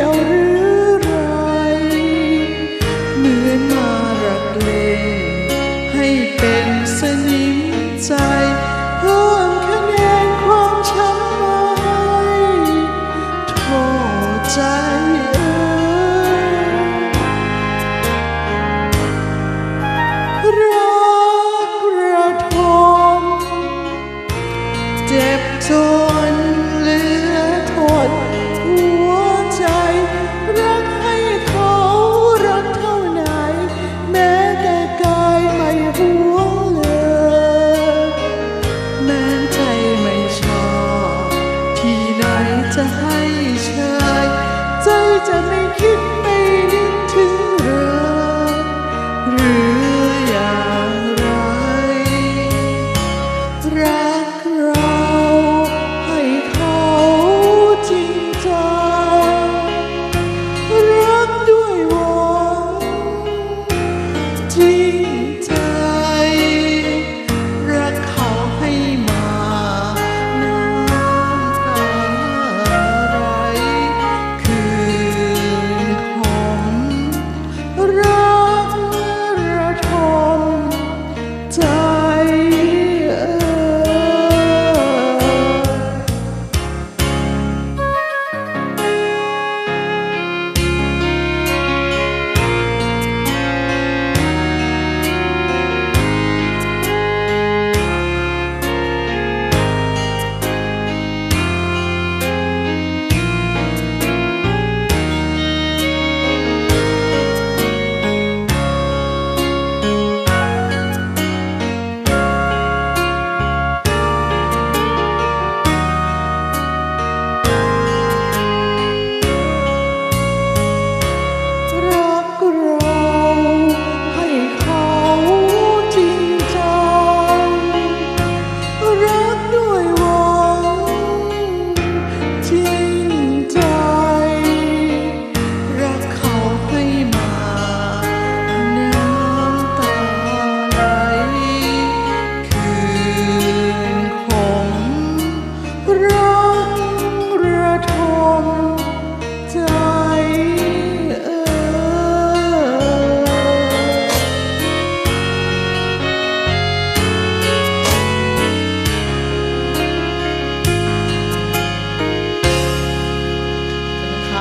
ยวหรือไรเหมือนมารักเลให้เป็นสนิมใจ a